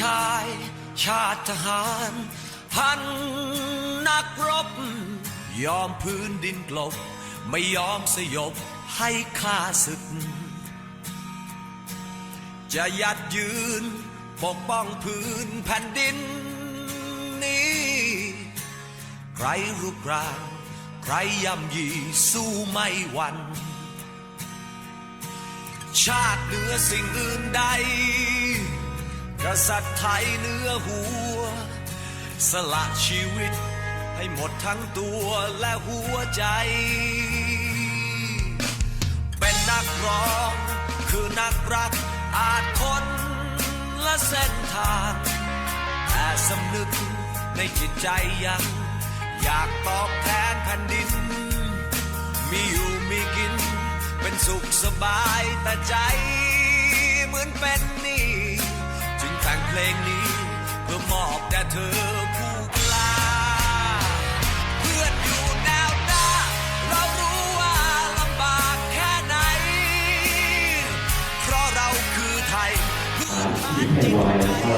ชาย ชาติทหาร พันนักรบ ยอมพื้นดินกลบ ไม่ยอมสยบให้ข้าศึก จะยัดยืน ปกป้องพื้นแผ่นดินนี้ ใครรุกรานใครย่ำยีสู้ไม่หวันชาติเหนือสิ่งอื่นใด กษัตริย์ไทยเนื้อหัว สละชีวิตให้หมดทั้งตัวและหัวใจ เป็นนักร้อง คือนักรักอาจคนและเส้นทาง แต่สำนึกในจิตใจยัง อยากตอบแทนแผ่นดิน มีอยู่มีกิน เป็นสุขสบายแต่ใจเหมือนเป็น เพลงนี้เพื่อมอบแด่เธอผู้กล้า เพื่อนอยู่แนวหน้า เรารู้ว่าลำบากแค่ไหน เพราะเราคือไทยเพื่อนบ้านจริงใจ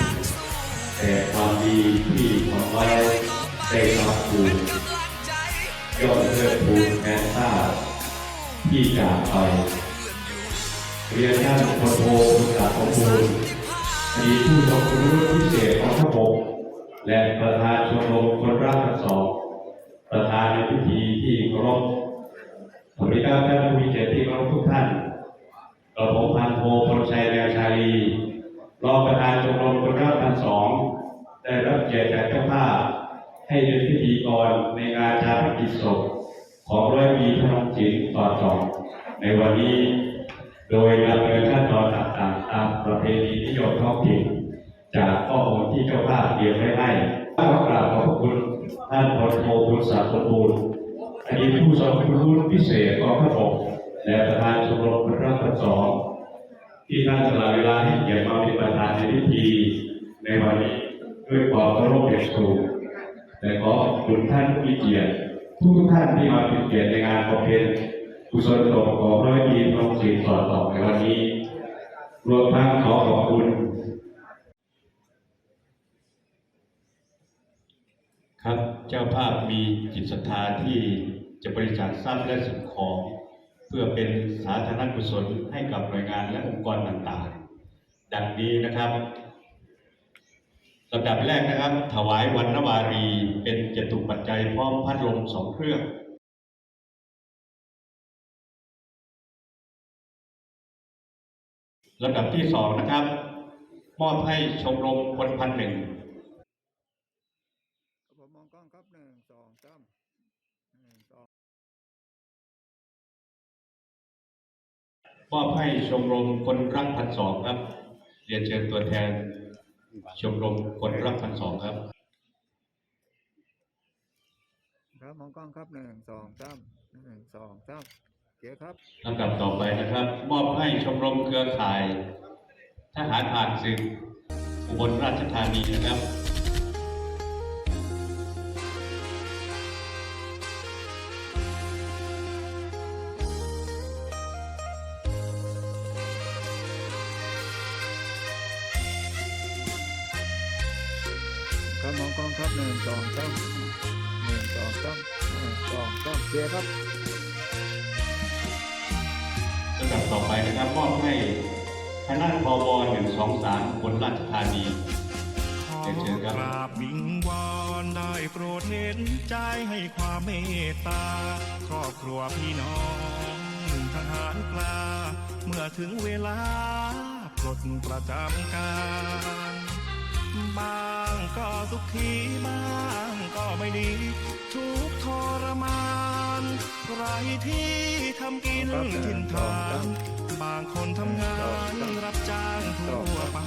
นักสู้แต่ความดีที่ทำไว้ได้รับถูกกำลังใจย่อมเทิดทูนแทนชาติที่จากไปเรียนท่านพลโทคุณาของมูล อดีผู้ทรงคุณวุฒิพิเศษของทบกและประธานชมรมคนรักทั้งสองประธานในพิธีที่เคารพสวัสดีครับท่านผู้มีเกียรติที่เคารพทุกท่านกระผมพันโทพลชัยแววชาลีรองประธานชมรมคนรักทั้งสองได้รับเกียรติจากเจ้าภาพให้เป็นพิธีกรในงานชาปนกิจศพของร้อยมีธนงจิตต่อจองในวันนี้ โดยดำเนินขั้นตอนต่างๆตามประเพณีนิยมท้องถิ่นจากข้อมูลที่เจ้าภาพเตรียมไว้ให้ขอกราบขอบคุณท่านพลโทบุญศักดิ์สมบูรณ์อดีตผู้ทรงคุณวุฒิพิเศษกองทัพบกและประธานชมรมพระราชสองที่ท่านสละเวลาให้เกียรติมาเป็นประธานในพิธีในวันนี้ด้วยความเคารพอย่างสูงแต่ขอขอบคุณท่านผู้มีเกียรติทุกทุกท่านที่มาเป็นเกียรติในงานประเพณี กุศลศพของร้อยปีทองศิลป์สอดต่อในวันนี้ รวมทั้งขอขอบคุณ ครับเจ้าภาพมีจิตศรัทธาที่จะบริจาคทรัพย์และสิ่งของ เพื่อเป็นสาธารณกุศลให้กับหน่วยงานและองค์กรต่างๆ ดังนี้นะครับลำดับแรกนะครับ ถวายวันนวารีเป็นจตุปัจจัยพร้อมพัดลมสองเครื่อง ลำดับที่สองนะครับ มอบให้ชมรมคนพันหนึ่งครับผมมองกล้องครับหนึ่งสองสามหนึ่งสองมอบให้ชมรมคนรักพันสองครับ เรียนเชิญตัวแทน ชมรมคนรักพันสองครับครับมองกล้องครับหนึ่งสองสามหนึ่งสองสามโอเคครับ ลำดับต่อไปนะครับ มอบให้ชมรมเครือข่าย ทหารผ่านศึกอุบลราชธานีนะครับครับมองกล้องครับหนึ่งสองสามหนึ่งสองสามหนึ่งสองสามโอเคครับลำดับต่อไปนะครับมอบให้คณะพบหนึ่งสองสามอุบลราชธานีขอเรียนเชิญครับกราบวิงวอนได้โปรดเห็นใจให้ความเมตตา ครอบครัวพี่น้องทหารกล้า เมื่อถึงเวลาปลดประจำการบา ก็สุขทีบ้างก็ไม่ดี ทุกข์ทรมานไรที่ทำกินทินทานบางคนทำงานรับจ้างทั่วไป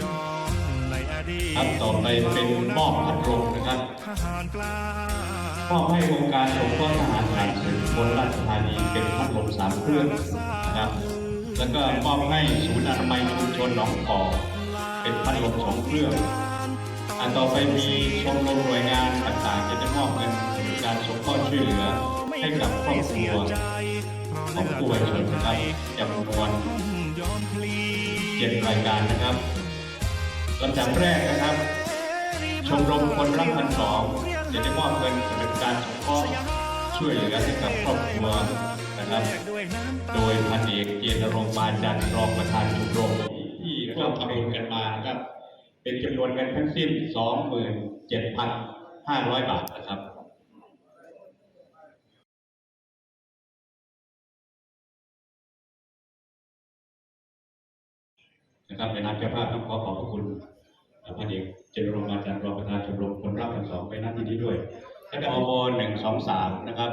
ย้อนในอดีตครับต่อไปเป็นมอบพัดลมนะครับทหารกล้ามอบให้องค์การสงเคราะห์ทหารผ่านศึกอุบลราชธานีเป็นพัดลมสามเครื่องนะครับแล้วก็มอบให้ศูนย์อนามัยชุมชนหนองกอก เป็นพัดลมสองเครื่อง อันต่อไปมีชมรมหน่วยงานต่างๆจะได้มอบเงินการสงเคราะห์ช่วยเหลือให้กับครอบครัวของผู้บริสุทธิ์นะครับจำนวนเจ็ดรายการนะครับลำดับแรกนะครับ ชมรมคนรักพันสองจะได้มอบเงินสำหรับการสงเคราะห์ช่วยเหลือให้กับครอบครัวนะครับ โดยพันเอกเจนรงมาจันทร์รองประธานชมรมที่ร่วมทำบุญกันมานคร เป็นจำนวนเงินทั้งสิ้น 27,500 บาทนะครับนะครับในนามเจ้าภาพต้องขอขอบพระคุณพันเอกเจนรงมาจันทร์รองประธานชมรมคนรักพันสองไปณที่นี้ด้วยและกอบหนึ่งสองสามนะครับ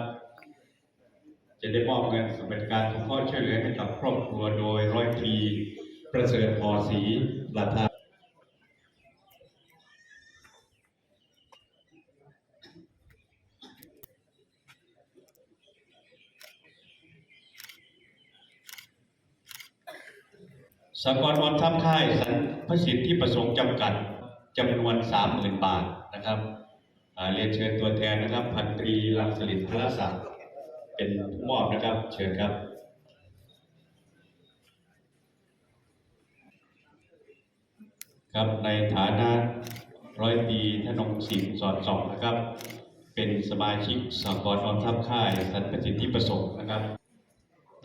จะได้มอบเงินสำหรับการสงเคราะห์ช่วยเหลือให้กับครอบครัวโดยร้อยตรีประเสริฐพอศรีประธาน สากลออมทัพค่ายสันพสิทธิที่ประสงค์จำกัดจำนวน 30,000 บาทนะครับเรียนเชิญตัวแทนนะครับ พันตรีลังสลิดพลศักดิ์เป็นผู้มอบนะครับ เชิญครับครับในฐานะร้อยตรีธนงศิลป์สอนสองนะครับ เป็นสมาชิกสากลออมทัพค่ายสันประสิทธิประสงค์นะครับ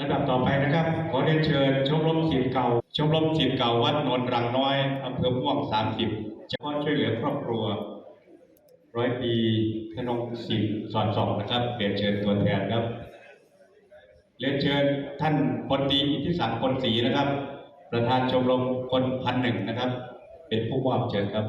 ระดับต่อไปนะครับ ขอเรียนเชิญชมรมศิลป์เก่า ชมรมศิลป์เก่าวัดนนรังน้อยอำเภอม่วงสามสิบจะขอช่วยเหลือครอบครัว ร้อยตรีธนงศิลป์สอนสองนะครับเรียนเชิญตัวแทนครับ เรียนเชิญท่านพลตีอิทธิศักดิ์พลศรีนะครับ ประธานชมรมคนพันหนึ่งนะครับ เป็นผู้มอบเชิญครับ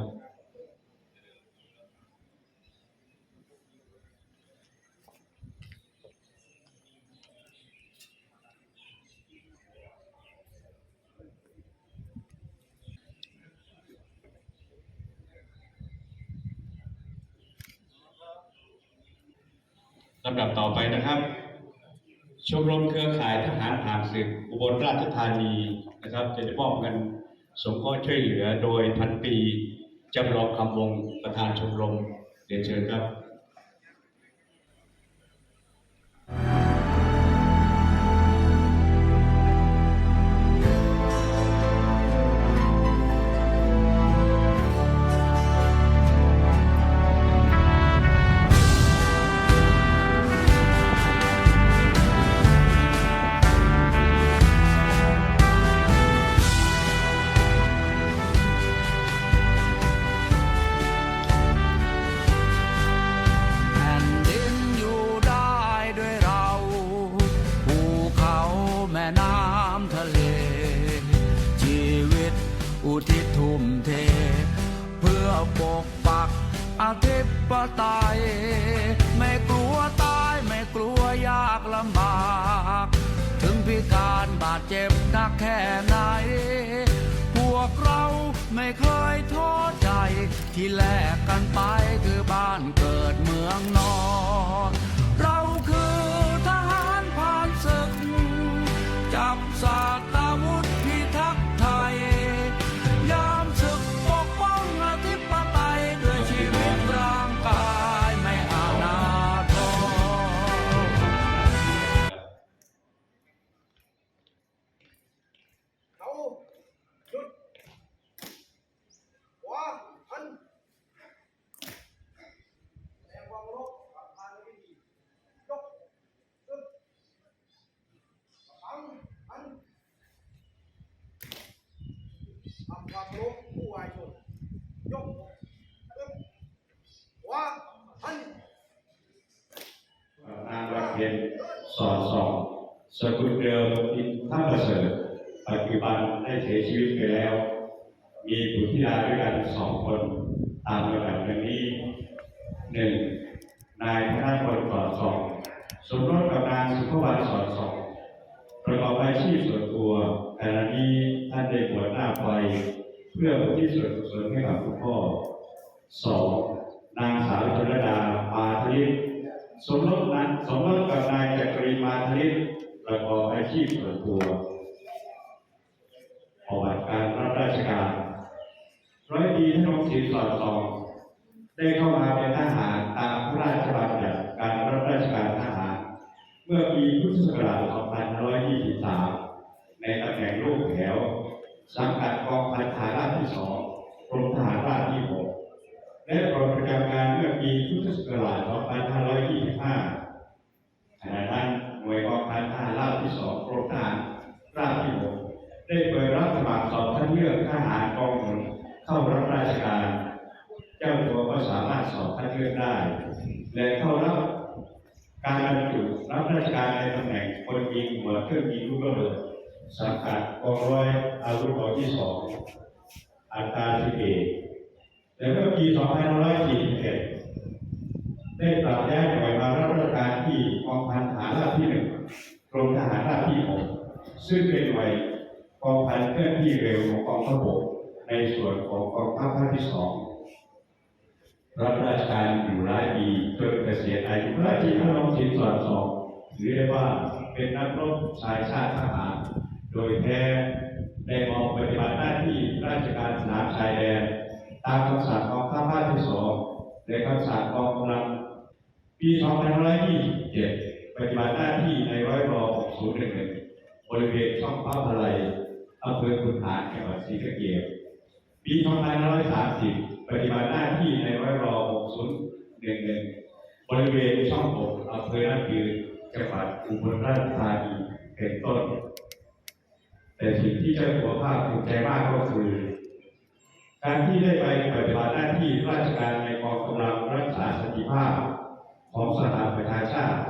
ลำดับต่อไปนะครับ ชมรมเครือข่ายทหารผ่านศึกอุบลราชธานีนะครับ จะได้มอบเงินสงเคราะห์ช่วยเหลือโดยพันปีจำลองคำวงประธานชมรมเรียนเชิญครับ ธิปไตยไม่กลัวตายไม่กลัวยากลำบาก ถึงพิการบาดเจ็บนักแค่ไหน พวกเราไม่เคยท้อใจ ที่แลกกันไปคือบ้านเกิดเมืองนอน สอนสองสกุลเดิมอินท่าประเสริฐปัจจุบันได้เสียชีวิตไปแล้ว มีบุตรธิดาด้วยกันสองคนตามระดับดังนี้หนึ่งนายธนพลสอนสองสมรสกับนางสุภวรรณสอนสองประกอบอาชีพส่วนตัวขณะนี้ท่านได้บวชหน้าไฟเพื่ออุทิศส่วนกุศลให้กับคุณพ่อสองนางสาวชลดามาทลิป สมรสนั้นสมรสกับนายจักรีมาทลิตประกอบอาชีพส่วนตัวประวัติการรับราชการ ร้อยตรีธนงศรีสอดสองได้เข้ามาเป็นทหารตามพระราชบัญญัติการรับราชการทหาร เมื่อปีพุทธศักราช2523 ในตำแหน่งลูกแถว สังกัดกองพันทหารราบที่สองกรมทหารราบที่หก และปลดประจำการเมื่อปีพุทธศักราช 2525ขณะนั้นหน่วยกองพันทหารราบที่สองกรมทหารราบที่หกได้เปิดรับสมัครสอบคัดเลือกทหารกองหนุนเข้ารับราชการ เจ้าตัวก็สามารถสอบคัดเลือกได้ และเข้ารับการบรรจุรับราชการในตำแหน่งพลยิงหัวเครื่องยิงลูกระเบิดสังกัดกองร้อยอาวุธหอที่สองอัตราสิบเอก และเมื่อปี2541 ได้ปรับย้ายหน่วยมารับราชการที่กองพันทหารราบที่หนึ่งกรมทหารราบที่หกซึ่งเป็นหน่วยกองพันเคลื่อนที่เร็วของกองทัพบกในส่วนของกองทัพภาคที่สองรับราชการอยู่หลายปีจนเกษียณอายุราชการน้องสินสอดสองถือได้ว่าเป็นนักรบชายชาติทหารโดยแท้ได้มองปฏิบัติหน้าที่ราชการสนามชายแดน ตามคำสั่งของข้าพาที่สองและคำสั่งกองกำลัง ปี2527ปฏิบัติหน้าที่ในร้อยรอ6011บริเวณช่องฟ้าพะไลอำเภอขุนหารจังหวัดศรีสะเกษปี2530 ปฏิบัติหน้าที่ในร้อยรอ6011บริเวณช่องอกอำเภอนาคือจังหวัดอุบลราชธานีเป็นต้น แต่สิ่งที่เจ้าหัวภาคภูมิใจมากก็คือ การที่ได้ไปปฏิบัติหน้าที่ราชการในกองกำลังรักษาสันติภาพของสหประชาชาติ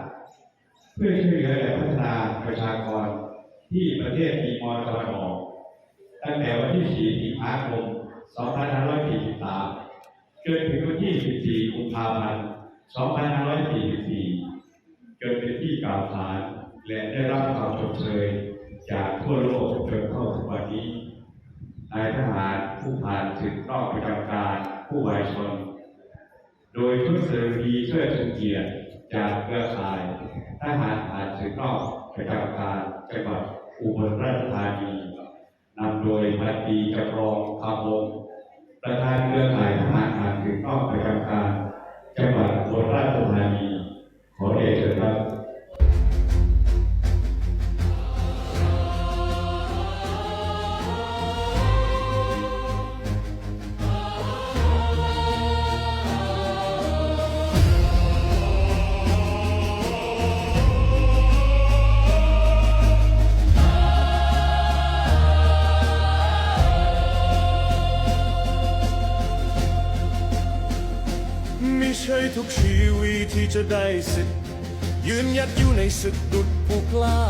เพื่อช่วยเหลือและพัฒนาประชากรที่ประเทศตีมอร์ตะวันออก ตั้งแต่วันที่ 4 สิงหาคม 2543 จนถึงวันที่ 14 กุมภาพันธ์ 2544 จนเป็นที่กล่าวขานและได้รับความชมเชยจากทั่วโลกจนเข้าถึงวันนี้ นายทหารผู้ผ่านศึกนอกประจำการผู้วายชน โดยชุดเสริมีเชิดชูเกียรติจากเครือข่าย ทหารผ่านศึกนอกประจำการจังหวัดอุบลราชธานีนำโดยพันตรีจำลองคำวงประธานเครือข่ายทหารผ่านศึกนอกประจำการจังหวัดอุบลราชธานีขอเดชะครับ จะได้สิทธิ์ยืนยัดอยู่ในศึกดุดผู้กล้า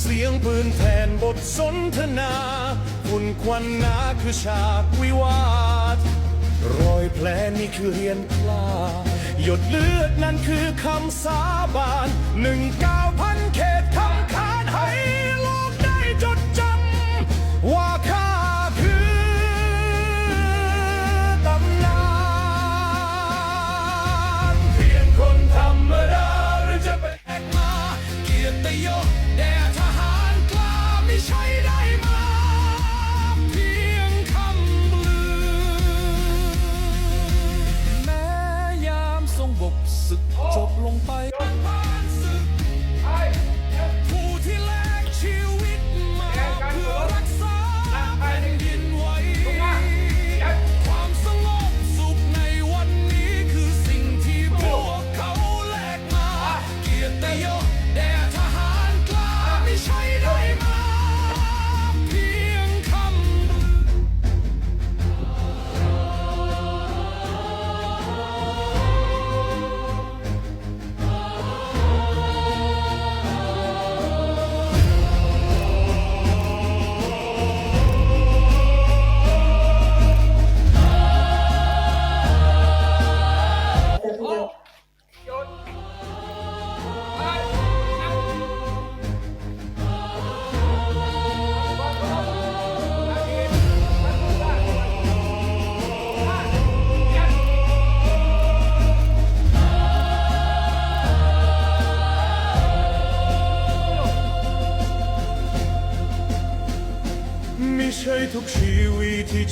เสียงปืนแทนบทสนทนาฝุ่นควันหนาคือฉากวิวาท รอยแผลนี่คือเรียนกล้า หยดเลือดนั่นคือคำสาบานหนึ่งเก้า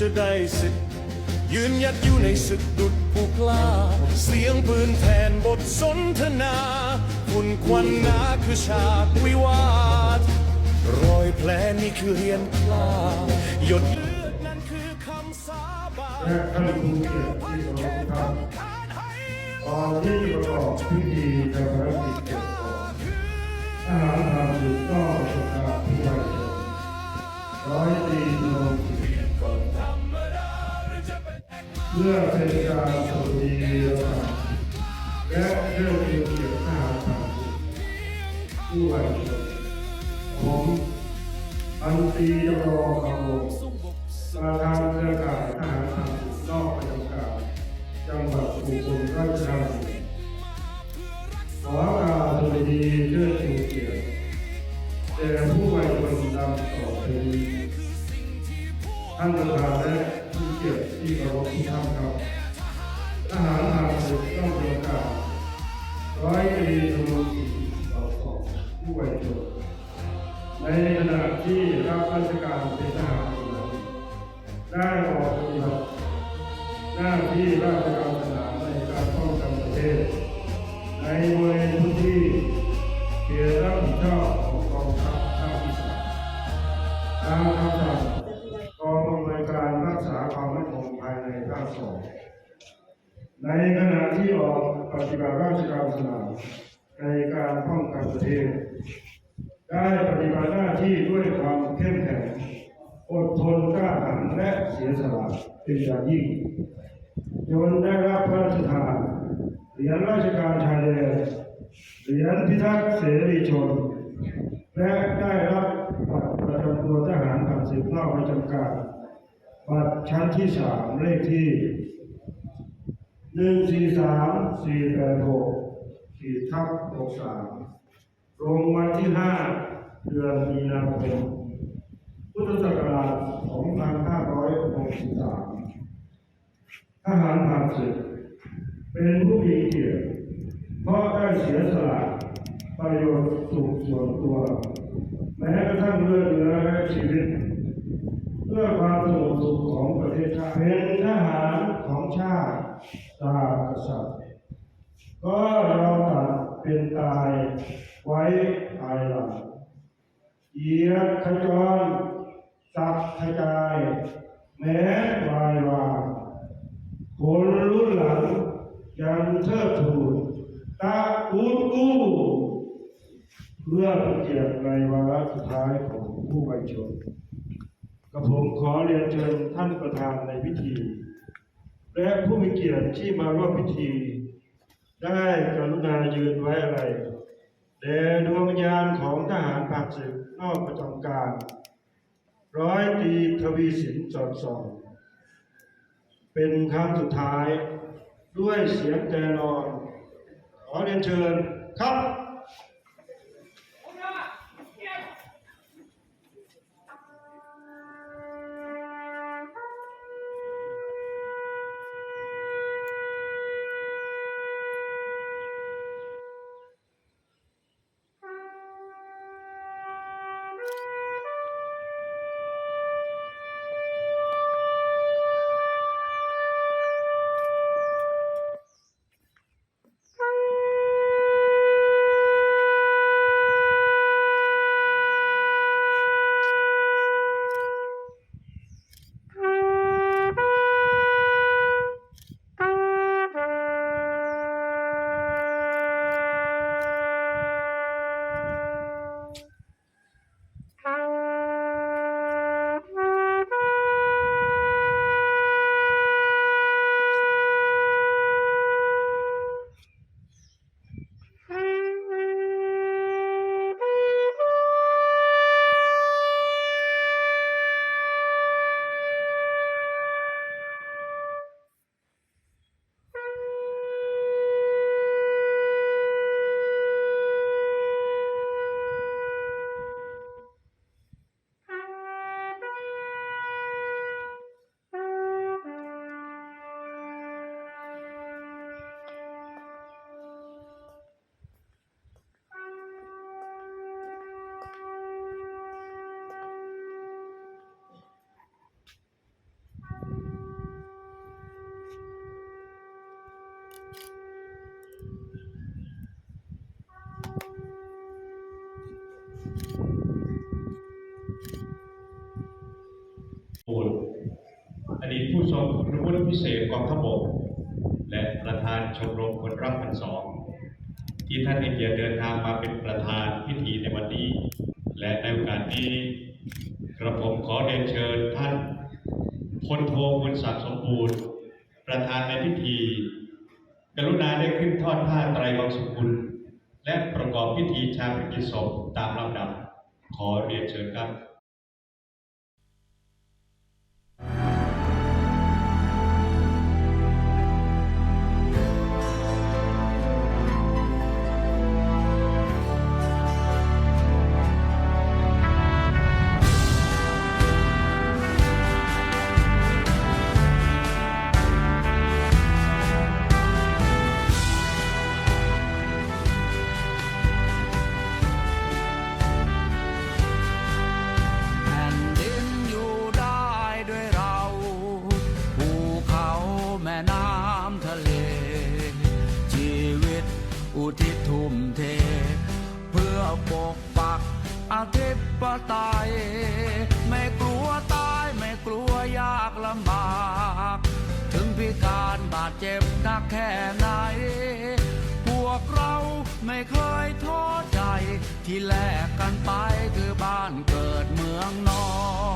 จะได้สิทธิ์ยืนยัดอยู่ในศึกดุดผู้กล้า เสียงปืนแทนบทสนทนาฝุ่นควันนาคือฉากวิวาท รอยแผลนี่คือเรียนกล้า หยดเลือดและท่านผู้เกียรติที่เคารพทุกท่านตอนที่ประกอบพิธีในภารกิจเก็บของอาหารทางสื่ก็ประกาศผู้ว่าชนร้อยตีนรงค์กิ เพื่อเป็นการสวัสดีและเรื่องเกี่ยวกับทหารทางสื่อผู้ว่าชนผมอันตีจำลอคำวงประธานเครือข่ายทหารทางนอกประจำการจังหวัดอุบลราชธานีขอกราบสวัสดีเชิดชูเกียรติแด่ผู้ไว้ชนดำต่อไปนี้ ท่านประธานและผู้เกียรติที่เคารพทุกท่านครับทหารทางศึกต้องประกาศร้อยตรีธนงศรีต่อสองผู้ไว้ชนในขณะที่รับราชการเป็นทหารอยู่นั้นได้ออกปฏิบัติหน้าที่ราชการสนามในการป้องกันประเทศ ในบริเวณพื้นที่เขตรับผิดชอบของกองทัพภาคที่สามตามคำสั่งกองอำนวยการรักษาความมั่นคงภายในภาคสอง ในขณะที่ออกปฏิบัติราชการสนามในการป้องกันประเทศ ได้ปฏิบัติหน้าที่ด้วยความเข้มแข็งอดทนกล้าหาญและเสียสละเป็นอย่างยิ่งจนได้รับพระราชทานเหรียญราชการชายแดนเหรียญพิทักษ์เสรีชน และได้รับบัตรประจำตัวทหารผ่านศึกนอกประจำการบัตรชั้นที่สามเลขที่ หนึ่งสี่สามสี่แปดหกขีดทับหกสามลงวันที่5เดือนมีนาคมพุทธศักราช2563ทหารผ่านศึก เป็นผู้มีเกียรติเพราะได้เสียสละประโยชน์สุขส่วนตัว แม้กระทั่งเลือดเนื้อและชีวิต เพื่อความสงบสุขของประเทศชาติเป็นทหารของชาติ ตากษัตริย์ก็เราตัดเป็นตายไว้ภายหลังเหยียดขจรสับขจาย แม้วายวาคนรุ่นหลังยังเทิดทูนตาอูดกู้เพื่อเกียรติในวาระสุดท้ายของผู้ไวชนกับผมขอเรียนเชิญท่านประธานในพิธี และผู้มีเกียรติที่มาร่วมพิธี ได้กรุณายืนไว้อะไรแด่ดวงวิญญาณของทหารผ่านศึกนอกประจำการ ร้อยตีทวีสินจอดส่อง เป็นครั้งสุดท้ายด้วยเสียงแต่นอน ขอเรียนเชิญครับ พิเศษกองทัพบกและประธานชมรมคนรักพันสองที่ท่านให้เกียเดินทางมาเป็นประธานพิธีในวันนี้ และในโอกาสนี้กระผมขอเรียนเชิญท่านพลโทบุญศักดิ์สมบูรณ์ ประธานในพิธี กรุณาได้ขึ้นทอดผ้าไตรบังสุกุล และประกอบพิธีชาปนกิจศพตามลำดับขอเรียนเชิญครับาเจ็บนักแค่ไหน พวกเราไม่เคยท้อใจ ที่แลกกันไปคือบ้านเกิดเมืองนอน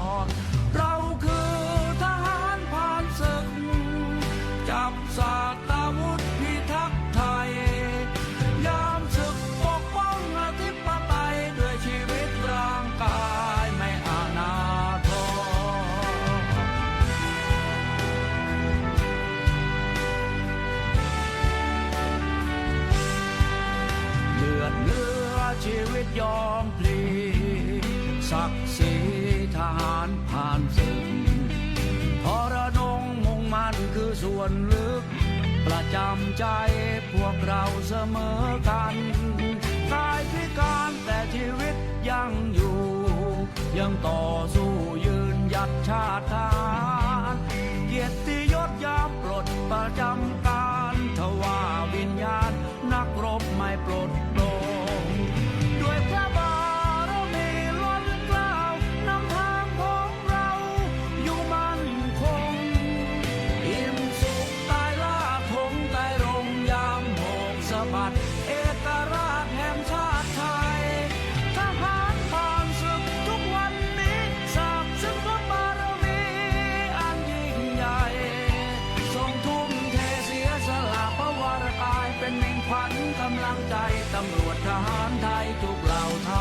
จำใจพวกเราเสมอกันกายพิการแต่ชีวิตยังอยู่ ยังต่อสู้ยืนหยัดชาติไทย ทุกเหล่าท